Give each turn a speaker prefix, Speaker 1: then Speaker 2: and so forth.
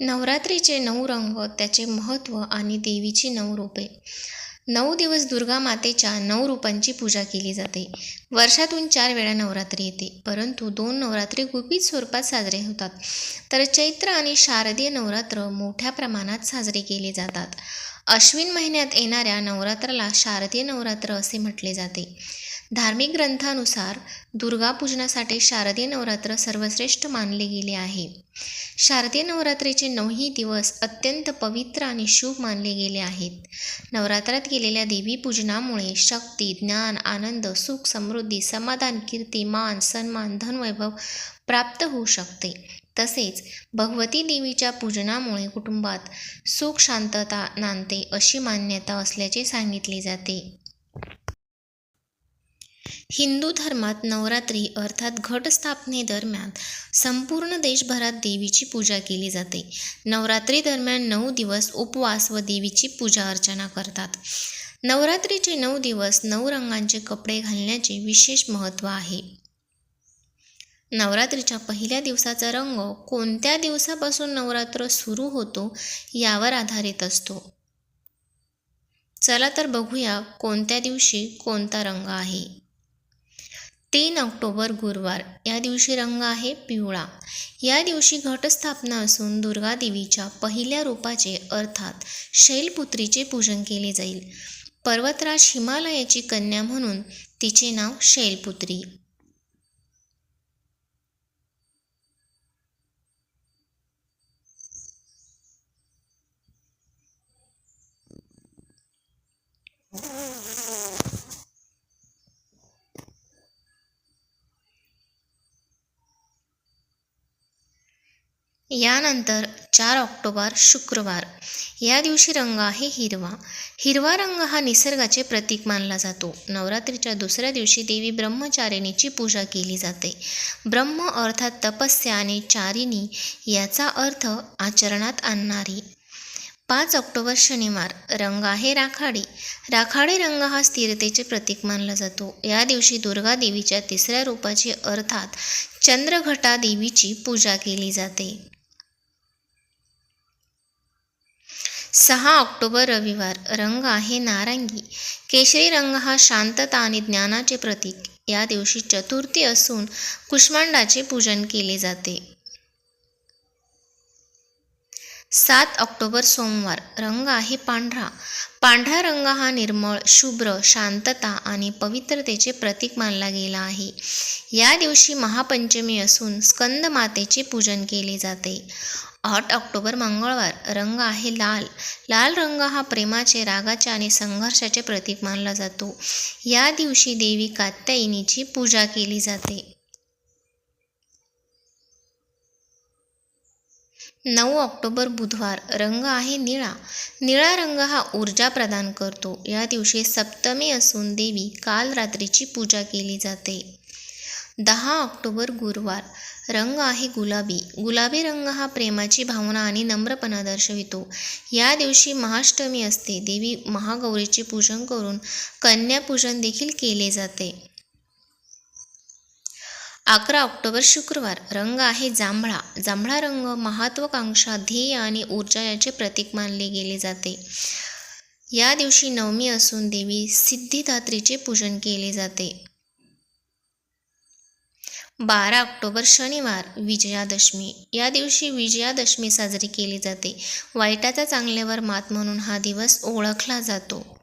Speaker 1: नवरात्रीचे नऊ रंग त्याचे महत्त्व आणि देवीची नऊ रूपे. नऊ दिवस दुर्गा मातेच्या नऊ रूपांची पूजा केली जाते. वर्षातून चार वेळा नवरात्री येते. परंतु दोन नवरात्री गुपित स्वरूपात साजरे होतात. तर चैत्र आणि शारदीय नवरात्र मोठ्या प्रमाणात साजरे केले जातात. अश्विन महिन्यात येणाऱ्या नवरात्राला शारदीय नवरात्र असे म्हटले जाते. धार्मिक ग्रंथानुसार दुर्गा पूजनासाठी शारदीय नवरात्र सर्वश्रेष्ठ मानले गेले आहे. शारदीय नवरात्रीचे नऊही दिवस अत्यंत पवित्र आणि शुभ मानले गेले आहेत. नवरात्रात केलेल्या देवी पूजनामुळे शक्ती ज्ञान आनंद सुख समृद्धी समाधान कीर्ती मान सन्मान धनवैभव प्राप्त होऊ शकते. तसेच भगवती देवीच्या पूजनामुळे कुटुंबात सुख शांतता नांदते अशी मान्यता असल्याचे सांगितले जाते. हिंदू धर्मात नवरात्री अर्थात घटस्थापनेदरम्यान संपूर्ण देशभरात देवीची पूजा केली जाते. नवरात्री दरम्यान नऊ दिवस उपवास व देवीची पूजा अर्चना करतात. नवरात्रीचे नऊ दिवस नऊ रंगांचे कपडे घालण्याचे विशेष महत्त्व आहे. नवरात्रीच्या पहिल्या दिवसाचा रंग कोणत्या दिवसापासून नवरात्र सुरू होतो यावर आधारित असतो. चला तर बघूया कोणत्या दिवशी कोणता रंग आहे. तीन ऑक्टोबर गुरुवार. या दिवशी रंग आहे पिवळा. या दिवशी घटस्थापना असून दुर्गा देवीच्या पहिल्या रूपाचे अर्थात शैलपुत्रीचे पूजन केले जाईल. पर्वतराज हिमालयाची कन्या म्हणून तिचे नाव शैलपुत्री. यानंतर चार ऑक्टोबर शुक्रवार. या दिवशी रंग आहे हिरवा. हिरवा रंग हा निसर्गाचे प्रतीक मानला जातो. नवरात्रीच्या दुसऱ्या दिवशी देवी ब्रह्मचारिणीची पूजा केली जाते. ब्रह्म अर्थात तपस्या आणि चारिणी याचा अर्थ आचरणात आणणारी. पाच ऑक्टोबर शनिवार. रंग आहे राखाडी. राखाडी रंग हा स्थिरतेचे प्रतीक मानला जातो. या दिवशी दुर्गा देवीच्या तिसऱ्या रूपाची अर्थात चंद्रघटा देवीची पूजा केली जाते. सहा ऑक्टोबर रविवार. रंग आहे नारंगी. केशरी रंग हा शांतता आणि ज्ञानाचे प्रतीक. या दिवशी चतुर्थी असून कुष्मांडाचे पूजन केले जाते. सात ऑक्टोबर सोमवार. रंग आहे पांढरा. पांढरा रंग हा निर्मळ शुभ्र शांतता आणि पवित्रतेचे प्रतीक मानला गेला आहे. या दिवशी महापंचमी असून स्कंद मातेचे पूजन केले जाते. आठ ऑक्टोबर मंगळवार. रंग आहे लाल. लाल रंग हा प्रेमाचे रागाचे आणि संघर्षाचे प्रतीक मानला जातो. या दिवशी देवी कात्यायनीची पूजा केली जाते. नऊ ऑक्टोबर बुधवार. रंग आहे निळा. निळा रंग हा ऊर्जा प्रदान करतो. या दिवशी सप्तमी असून देवी काल रात्रीची पूजा केली जाते. दहा ऑक्टोबर गुरुवार. रंग आहे गुलाबी. गुलाबी रंग हा प्रेमाची भावना आणि नम्रपणा दर्शवितो. या दिवशी महाष्टमी असते. देवी महागौरीचे पूजन करून कन्यापूजन देखील केले जाते. अकरा ऑक्टोबर शुक्रवार. रंग आहे जांभळा. जांभळा रंग महत्वाकांक्षा ध्येय आणि ऊर्जा याचे प्रतीक मानले गेले जाते. या दिवशी नवमी असून देवी सिद्धिदात्रीचे पूजन केले जाते. बारा ऑक्टोबर शनिवार विजयादशमी. या दिवशी विजयादशमी साजरी केली जाते. वाईटाचा चांगल्यावर मात म्हणून हा दिवस ओळखला जातो.